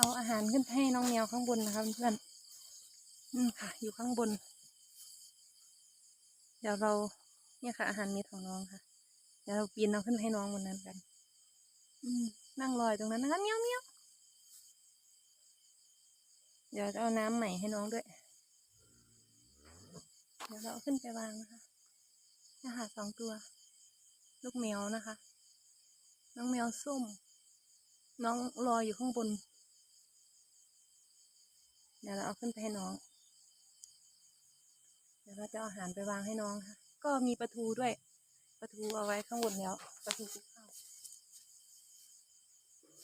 เอาอาหารขึ้นให้น้องแมวข้างบนนะคะเพื่อนอืมค่ะ อยู่ข้างบน เดี๋ยวเราเนี่ยค่ะ อาหารเม็ดของน้องค่ะ เดี๋ยวเราปีนเอาขึ้นให้น้องบนนั้นกัน อืมนั่งรอยตรงนั้นนะคะเมียวเมียวเดี๋ยวจะเอาน้ำใหม่ให้น้องด้วย เดี๋ยวเราเอาขึ้นไปวางนะคะอาหารสองตัว ลูกแมวนะคะ น้องแมวส้ม น้องรอยอยู่ข้างบน ดี๋ยวเราเอาขึ้นไปให้น้อง เดี๋ยวเราจะเอาอาหารไปวางให้น้องค่ะ ก็มีปลาทูด้วย ปลาทูเอาไว้ข้างบนแล้ว ปลาทูคลุกข้าว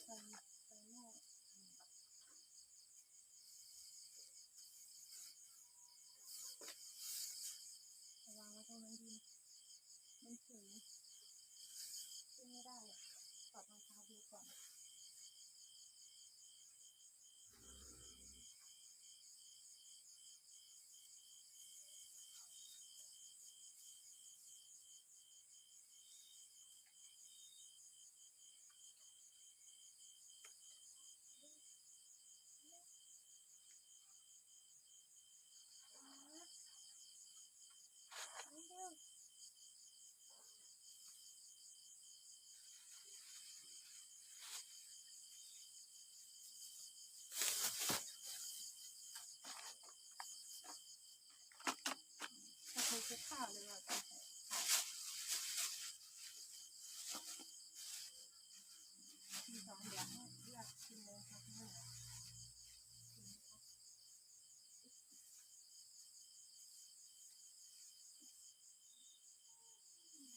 ใส่ใส่หม้อเอาวางไว้ตรงนั้นดีไหมมันสูงขึ้นไม่ได้อะถอดรองเท้าดูก่อน ปลาทูคลุกข้าวเลยเราจะใส่ข้าวมีสองอย่างให้เลือกกินเลยค่ะที่นี่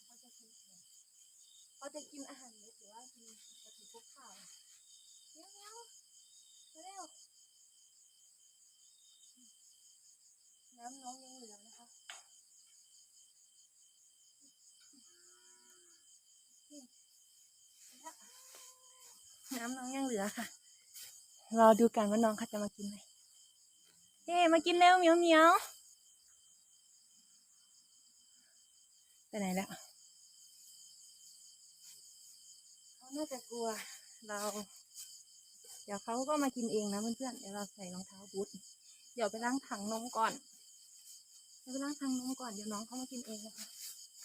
เขาจะกินอะไร เขาจะกินอาหารเม็ดหรือว่ากินปลาทูคลุกข้าวเมียวเมียวเร็วน้ำน้องยังเหลือนะคะน้ำน้องยังเหลือค่ะ รอดูกันว่าน้องเขาจะมากินไหมเฮ้มากินเร็วเหมียวเหมียวไปไหนแล้ว เขาน่าจะกลัวเรา เดี๋ยวเขาก็มากินเองนะเพื่อนๆเดี๋ยวเราใส่รองเท้าบูทเดี๋ยวไปล้างถังนมก่อนเดี๋ยวไปล้างถังนมก่อนเดี๋ยวน้องเขามากินเองนะคะ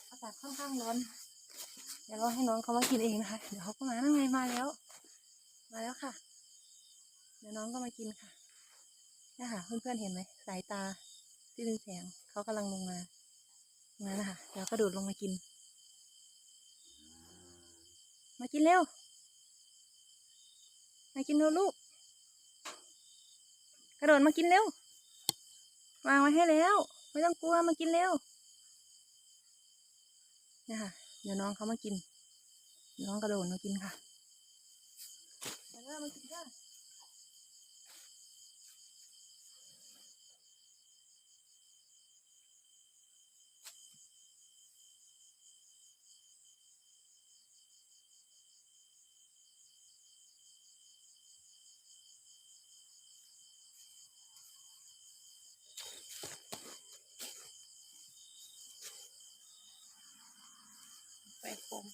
อากาศค่อนข้างร้อน เดี๋ยวเราให้น้องเขามากินเองนะคะ เดี๋ยวเขาก็มานั่งไงมาแล้ว มาแล้วค่ะ เดี๋ยวน้องก็มากินค่ะนี่ค่ะเพื่อนๆเห็นไหมสายตาที่เป็นแสงเขากำลังลงมาตรงนั้นนะคะเดี๋ยวกระโดดลงมากิน มากินเร็ว มากินเร็วลูก กระโดดมากินเร็ว วางไว้ให้แล้ว ไม่ต้องกลัวมากินเร็วนี่ค่ะ เดี๋ยวน้องเขามากิน น้องกระโดดมากินค่ะมาเริ่มมากินกัน โฟม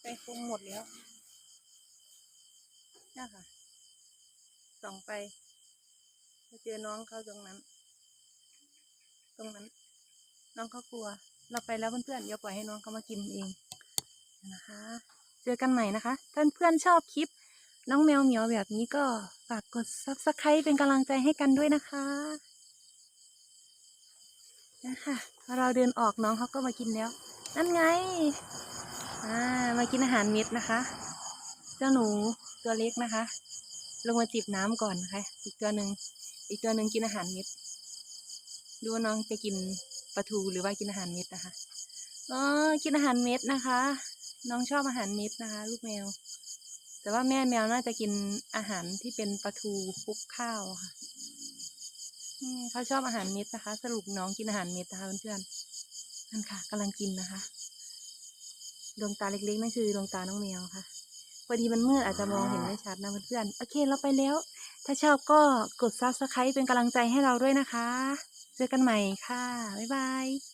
ไปโฟมหมดแล้วนี่ค่ะ ส่องไปจะเจอน้องเขาตรงนั้น ตรงนั้น น้องเขากลัว เราไปแล้วเพื่อนๆอย่าปล่อยให้น้องเขามากินเองนะคะ เจอกันใหม่นะคะถ้าเพื่อนชอบคลิป น้องแมวเหมียวแบบนี้ก็ฝากกด subscribe เป็นกำลังใจให้กันด้วยนะคะนะคะพอเราเดินออกน้องเขาก็มากินแล้ว นั่นไง อ่า มากินอาหารเม็ดนะคะ เจ้าหนูตัวเล็กนะคะ ลงมาจิบน้ำก่อนนะคะ อีกตัวหนึ่ง อีกตัวหนึ่งกินอาหารเม็ด ดูว่าน้องจะกินปลาทูหรือว่ากินอาหารเม็ดนะคะอ๋อกินอาหารเม็ดนะคะ น้องชอบอาหารเม็ดนะคะ ลูกแมว แต่ว่าแม่แมวน่าจะกินอาหารที่เป็นปลาทูคลุกข้าวค่ะเขาชอบอาหารเม็ดนะคะ สรุปน้องกินอาหารเม็ดนะคะเพื่อนๆ นั่นค่ะกำลังกินนะคะ ดวงตาเล็กๆนั่นคือดวงตาน้องแมวค่ะ พอดีมันมืดอาจจะมองเห็นไม่ชัดนะเพื่อนๆ โอเคเราไปแล้ว ถ้าชอบก็กด subscribe เป็นกำลังใจให้เราด้วยนะคะ เจอกันใหม่ค่ะ บ๊ายบาย